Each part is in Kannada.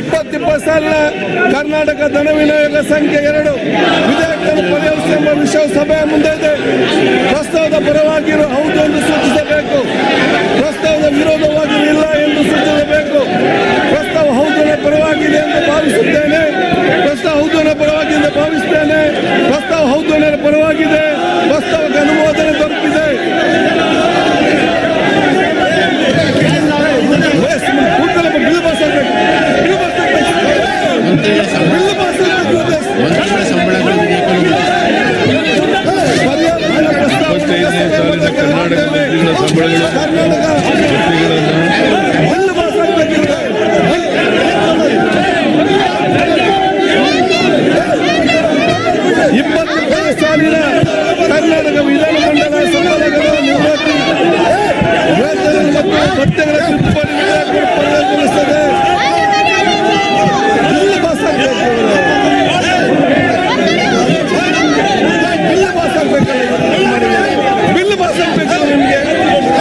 ಇಪ್ಪತ್ತಿಪ್ಪತ್ತು ಸಾಲಿನ ಕರ್ನಾಟಕ ಧನ ವಿನಿಯೋಗ ಸಂಖ್ಯೆ ಎರಡು. ವಿಧೇಯಕವನ್ನು ಪರಿಹರಿಸೆಂಬ ವಿಷಯ ಸಭೆಯ ಮುಂದೆ ಇದೆ. ಪ್ರಸ್ತಾವದ ಪರವಾಗಿರುವ ಹೌದು ಎಂದು ಸೂಚಿಸಬೇಕು. ಇಪ್ಪತ್ತು ಸಾಲಿನ ಕರ್ನಾಟಕ ವಿಧಾನಮಂಡಲ ಸಮಾವೇಶದ ಮತ್ತು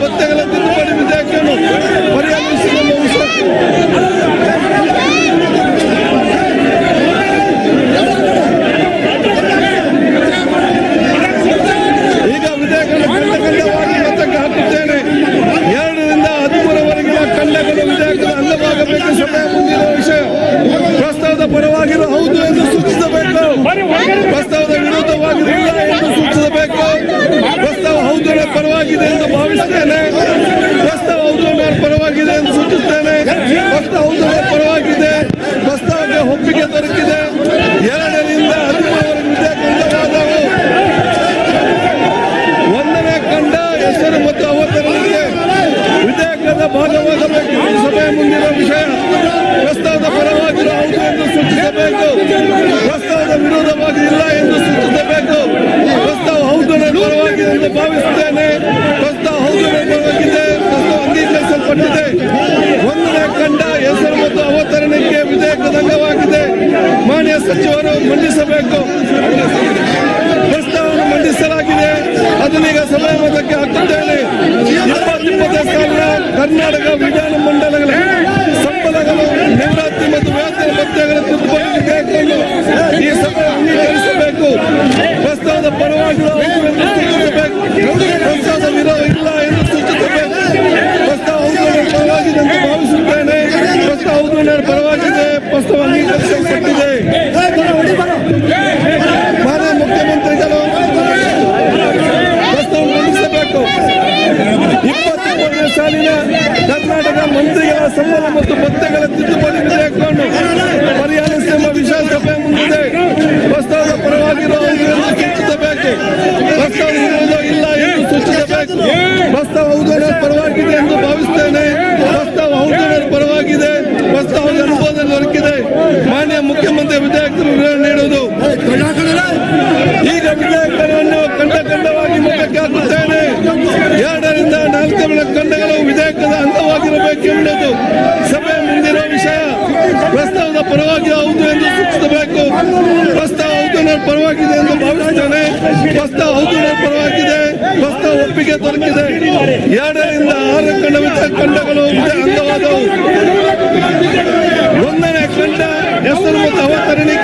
করতে গেলে ಔಷಧ ಪರವಾಗಿದೆ. ಪ್ರಸ್ತಾವನೆ ಒಪ್ಪಿಗೆ ದೊರಕಿದೆ. ಎರಡರಿಂದ ಹದಿಮೂರವರೆಗೆ ವಿದ್ಯಾಕಂಡವಾದವು ಒಂದನೇ ಕಂಡ ಹೆಸರು ಮತ್ತು ಅವತರಣಿಗೆ ವಿಧೇಯಕದ ಭಾಗವಾಗಬೇಕು. ಸಭೆ ಮುಂದಿನ ವಿಷಯ ಪ್ರಸ್ತಾವದ ಪರ ಪ್ರಶ್ನೆಗಳ ಕುರಿತು ಈ ಸಭೆಯಲ್ಲಿ ತಿಳಿಸಬೇಕು ಪ್ರಸ್ತಾವದ ಪರವಾಗಿ ಪ್ರಸ್ತಾವದ ವಿರೋಧ ಇಲ್ಲ ಎಂದು ಸೂಚಿಸಬೇಕು. ಪ್ರಸ್ತಾವ ಪರವಾಗಿದೆ ಎಂದು ಭಾವಿಸುತ್ತೇನೆ. ಪ್ರಸ್ತಾವ ಪರವಾಗಿದೆ. ಪ್ರಸ್ತಾವ ಅಂಗೀಕರಿಸಲ್ಪಟ್ಟಿದೆ ಮಾನ್ಯ ಮುಖ್ಯಮಂತ್ರಿಗಳು ಪ್ರಸ್ತಾವ ಮಂಡಿಸಬೇಕು. ಇಪ್ಪತ್ತೊಂಬತ್ತನೇ ಸಾಲಿನ ಕರ್ನಾಟಕ ಮಂತ್ರಿಗಳ ಸಂಬಳ ಮತ್ತು ಪರವಾಗಿದೆ ಎಂದು ಭಾವಿಸ್ತೇನೆ. ಪ್ರಸ್ತಾವ ಹೌದು ಪರವಾಗಿದೆ. ಪ್ರಸ್ತಾವ ಒಪ್ಪಿಗೆ ದೊರಕಿದೆ. ಎರಡರಿಂದ ಆರು ಖಂಡವಿತ ಕಂಡಗಳು ಅಂಗವಾದವು. ಒಂದನೇ ಕಂಡ ಹೆಸರು ಮತ್ತು ಅವತರಣಿಕೆ